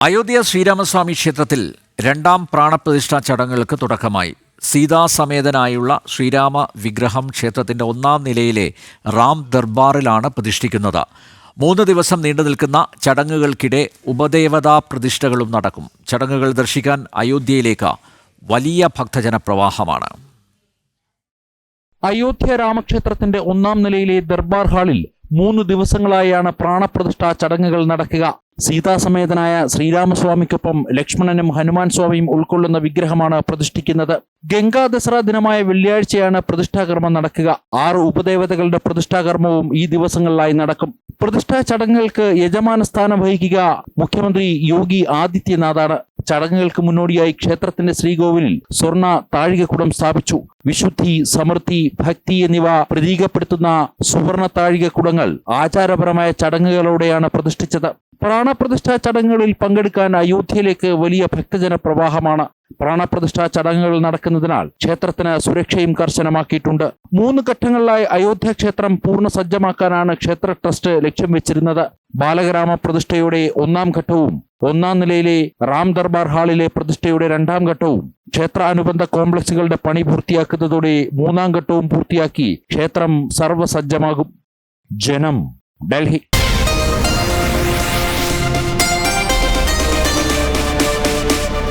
അയോധ്യ ശ്രീരാമസ്വാമി ക്ഷേത്രത്തിൽ രണ്ടാം പ്രാണപ്രതിഷ്ഠാ ചടങ്ങുകൾക്ക് തുടക്കമായി. സീതാസമേതനായുള്ള ശ്രീരാമ വിഗ്രഹം ക്ഷേത്രത്തിന്റെ ഒന്നാം നിലയിലെ റാം ദർബാറിലാണ് പ്രതിഷ്ഠിക്കുന്നത്. മൂന്ന് ദിവസം നീണ്ടു നിൽക്കുന്ന ചടങ്ങുകൾക്കിടെ ഉപദേവതാ പ്രതിഷ്ഠകളും നടക്കും. ചടങ്ങുകൾ ദർശിക്കാൻ അയോധ്യയിലേക്ക് വലിയ ഭക്തജന പ്രവാഹമാണ് അയോധ്യ രാമക്ഷേത്രത്തിന്റെ ഒന്നാം നിലയിലെ ദർബാർ ഹാളിൽ മൂന്ന് ദിവസങ്ങളായാണ് പ്രാണപ്രതിഷ്ഠാ ചടങ്ങുകൾ നടക്കുക. സീതാസമേതനായ ശ്രീരാമസ്വാമിക്കൊപ്പം ലക്ഷ്മണനും ഹനുമാൻ സ്വാമിയും ഉൾക്കൊള്ളുന്ന വിഗ്രഹമാണ് പ്രതിഷ്ഠിക്കുന്നത്. ഗംഗാ ദസറ ദിനമായ വെള്ളിയാഴ്ചയാണ് പ്രതിഷ്ഠാകർമ്മം നടക്കുക. ആറ് ഉപദേവതകളുടെ പ്രതിഷ്ഠാകർമ്മവും ഈ ദിവസങ്ങളിലായി നടക്കും. പ്രതിഷ്ഠാ ചടങ്ങുകൾക്ക് യജമാന സ്ഥാനം വഹിക്കുക മുഖ്യമന്ത്രി യോഗി ആദിത്യനാഥാണ്. ചടങ്ങുകൾക്ക് മുന്നോടിയായി ക്ഷേത്രത്തിന്റെ ശ്രീകോവിലിൽ സ്വർണ താഴികക്കുടം സ്ഥാപിച്ചു. വിശുദ്ധി സമൃദ്ധി ഭക്തി എന്നിവ പ്രതീകപ്പെടുത്തുന്ന സുവർണ താഴികക്കുടങ്ങൾ ആചാരപരമായ ചടങ്ങുകളോടെയാണ് പ്രതിഷ്ഠിച്ചത്. പ്രാണപ്രതിഷ്ഠാ ചടങ്ങുകളിൽ പങ്കെടുക്കാൻ അയോധ്യയിലേക്ക് വലിയ ഭക്തജന പ്രവാഹമാണ്. പ്രാണപ്രതിഷ്ഠാ ചടങ്ങുകൾ നടക്കുന്നതിനാൽ ക്ഷേത്രത്തിന് സുരക്ഷയും കർശനമാക്കിയിട്ടുണ്ട്. മൂന്ന് ഘട്ടങ്ങളിലായി അയോധ്യ ക്ഷേത്രം പൂർണ സജ്ജമാക്കാനാണ് ക്ഷേത്ര ട്രസ്റ്റ് ലക്ഷ്യം വെച്ചിരുന്നത്. ബാലഗ്രാമ പ്രതിഷ്ഠയുടെ ഒന്നാം ഘട്ടവും ഒന്നാം നിലയിലെ റാം ദർബാർ ഹാളിലെ പ്രതിഷ്ഠയുടെ രണ്ടാം ഘട്ടവും ക്ഷേത്ര അനുബന്ധ കോംപ്ലക്സുകളുടെ പണി പൂർത്തിയാക്കുന്നതോടെ മൂന്നാം ഘട്ടവും പൂർത്തിയാക്കി ക്ഷേത്രം സർവസജ്ജമാകും. ജനം ഡൽഹി.